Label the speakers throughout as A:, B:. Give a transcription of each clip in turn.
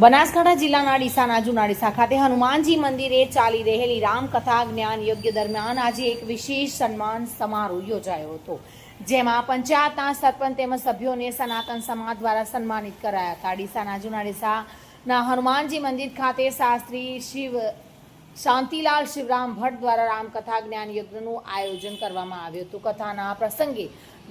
A: બનાસકાંઠા જિલ્લાના ડીસાના જુનાડીસા ખાતે હનુમાનજી મંદિરે ચાલી રહેલી રામકથા જ્ઞાન યજ્ઞ દરમિયાન આજે એક વિશેષ સન્માન સમારોહ યોજાયો હતો, જેમાં પંચાયતના સરપંચ તેમજ સભ્યોને સનાતન સમાજ દ્વારા સન્માનિત કરાયા હતા. ડીસાના જુનાડીસાના હનુમાનજી મંદિર ખાતે શાસ્ત્રી શિવ શાંતિલાલ શિવરામ ભટ્ટ દ્વારા રામકથા જ્ઞાન યજ્ઞનું આયોજન કરવામાં આવ્યું હતું. કથાના પ્રસંગે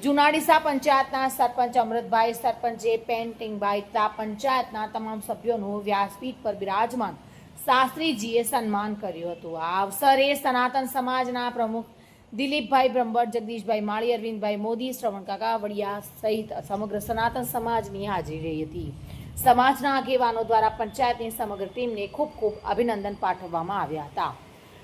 A: જુનાડીસા પંચાયતના સરપંચ અમૃતભાઈ, સરપંચે પેન્ટિંગભાઈ તથા પંચાયતના તમામ સભ્યોનું વ્યાસપીઠ પર બિરાજમાન શાસ્ત્રીજીએ સન્માન કર્યું હતું. આ અવસરે સનાતન સમાજના પ્રમુખ દિલીપભાઈ બ્રહ્મભટ્ટ જગદીશભાઈ માળી, અરવિંદભાઈ મોદી શ્રવણકાકા વડિયા સહિત સમગ્ર સનાતન સમાજની હાજરી રહી હતી. સમાજના આગેવાનો દ્વારા પંચાયતની સમગ્ર ટીમને ખૂબ ખૂબ અભિનંદન પાઠવવામાં આવ્યા હતા.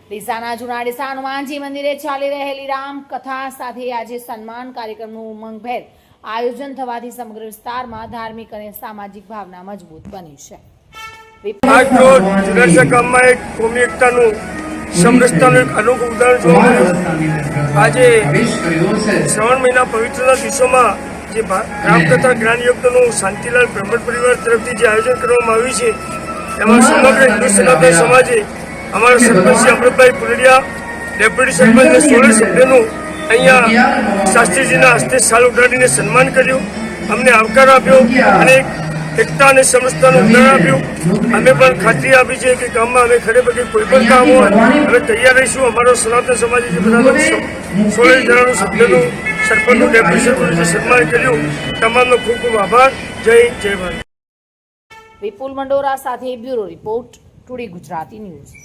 A: ડીસાના જૂના ડીસા હનુમાનજી મંદિરે ચાલી રહેલી રામ કથા સાથે આજે સન્માન કાર્યક્રમનું ઉમંગભેર આયોજન થવાથી સમગ્ર વિસ્તારમાં ધાર્મિક અને સામાજિક ભાવના મજબૂત બની છે.
B: સમરસતાનું એક અનોખું ઉદાહરણ જોવા મળ્યું. આજે શ્રાવણ મહિના પવિત્રના દિવસોમાં જે રામકથા જ્ઞાન યુક્તનું શાંતિલાલ બ્રહ્મણ પરિવાર તરફથી જે આયોજન કરવામાં આવ્યું છે, એમાં સમગ્ર હિન્દુ સનાતન સમાજે અમારા સરપંચ શ્રી અમૃતભાઈ પુરડિયા ડેપ્યુટી સરપંચ સોળ સભ્યનું અહીંયા શાસ્ત્રીજીના હસ્તે સાલ ઉડાડીને સન્માન કર્યું. અમને આવકાર આપ્યો અને એકતા અને સમસ્તાનું ઉદાહરણ આપ્યું. અમે પણ ખાતરી આપી છે કે ગામમાં અમે ખરેખર કોઈ પણ કામ હોય, અમે તૈયાર રહીશું. અમારો સનાતન સમાજ જે બધા સોળે જણાનું સભ્યનું સરપંચનું ડેપ્યુટી જે સન્માન કર્યું. તમામનો ખૂબ ખૂબ આભાર. જય જય ભારત.
A: વિપુલ મંડોરા સાથે bureau report, today Gujarati news.